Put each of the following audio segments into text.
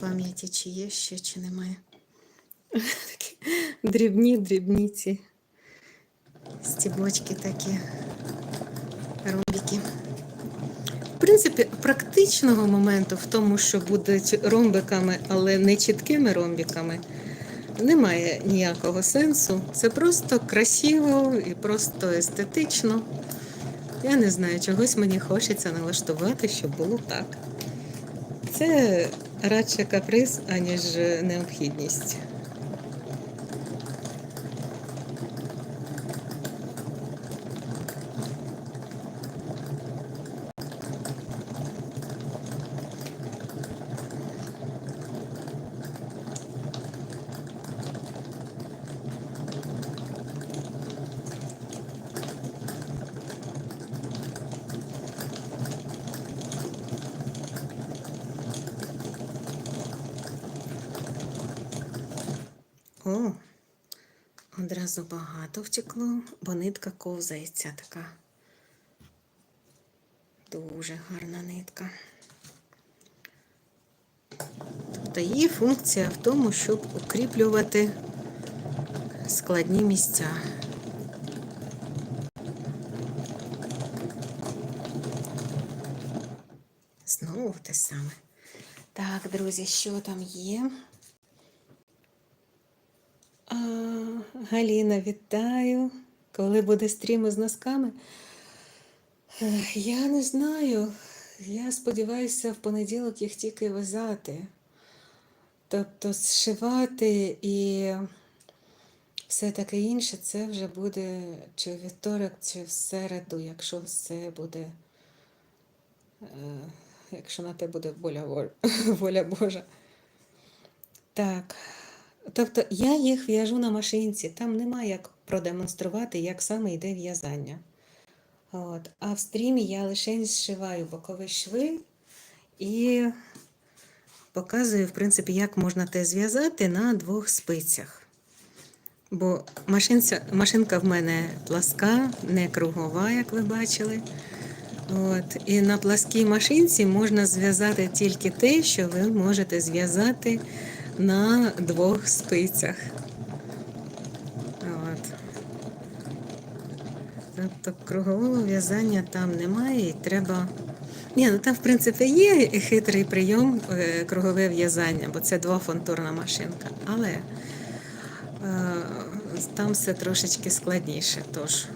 пам'яті, чи є ще, чи немає. Такі дрібні, дрібні ці стібочки такі, ромбики. В принципі, практичного моменту в тому, що будуть ромбиками, але не чіткими ромбиками, немає ніякого сенсу. Це просто красиво і просто естетично. Я не знаю, чогось мені хочеться налаштувати, щоб було так. Це радше каприз, аніж необхідність. О, одразу багато втекло, бо нитка ковзається така. Дуже гарна нитка. Тобто її функція в тому, щоб укріплювати складні місця. Знову те саме. Так, друзі, що там є? Галіна, вітаю. Коли буде стрім з носками? Я не знаю. Я сподіваюся в понеділок їх тільки в'язати. Тобто зшивати і все таке інше, це вже буде чи вівторок, чи в середу, якщо все буде, е, якщо на те буде воля, воля Божа. Так. Тобто я їх в'яжу на машинці, там немає як продемонструвати, як саме йде в'язання. От. А в стрімі я лише зшиваю бокові шви і показую, в принципі, як можна те зв'язати на двох спицях. Бо машинка в мене пласка, не кругова, як ви бачили. От. І на пласкій машинці можна зв'язати тільки те, що ви можете зв'язати на двох спицях. От. Тобто кругового в'язання там немає і треба. Ні, ну там, в принципі, є хитрий прийом е, кругове в'язання, бо це двофонтурна машинка. Але е, там все трошечки складніше. Тож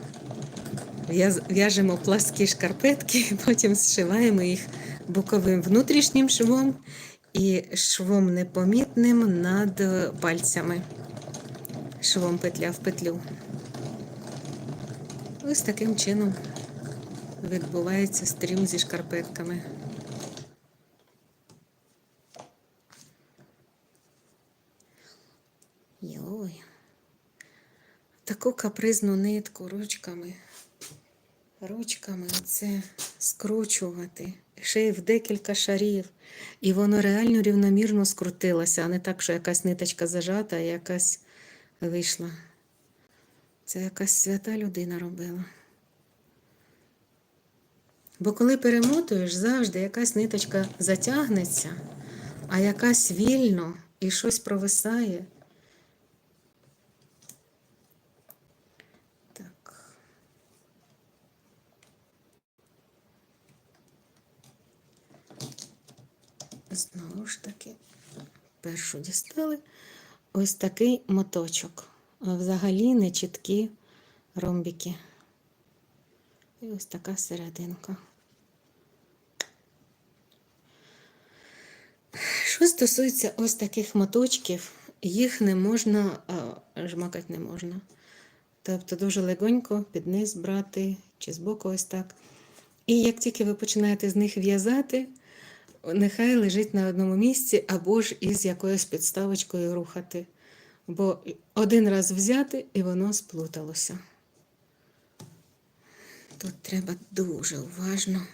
в'яжемо пласкі шкарпетки, потім зшиваємо їх боковим внутрішнім швом і швом непомітним над пальцями. Швом петля в петлю. Ось таким чином відбувається стрім зі шкарпетками. Йой. Таку капризну нитку ручками. Ручками це скручувати. Ще й в декілька шарів. І воно реально рівномірно скрутилося, а не так, що якась ниточка зажата, а якась вийшла. Це якась свята людина робила. Бо коли перемотуєш, завжди якась ниточка затягнеться, а якась вільно і щось провисає. Знову ж таки, першу дістали ось такий моточок. Взагалі не чіткі ромбики. І ось така серединка. Що стосується ось таких моточків, їх не можна, а, жмакати не можна. Тобто дуже легонько під низ брати, чи збоку ось так. І як тільки ви починаєте з них в'язати, нехай лежить на одному місці або ж із якоюсь підставочкою рухати. Бо один раз взяти і воно сплуталося. Тут треба дуже уважно.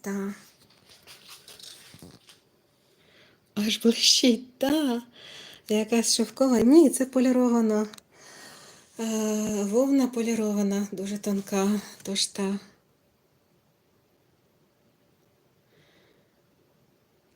Та. Аж блищить, та. Якась шовкова. Ні, це полірована. Е, вовна полірована, дуже тонка, тож та.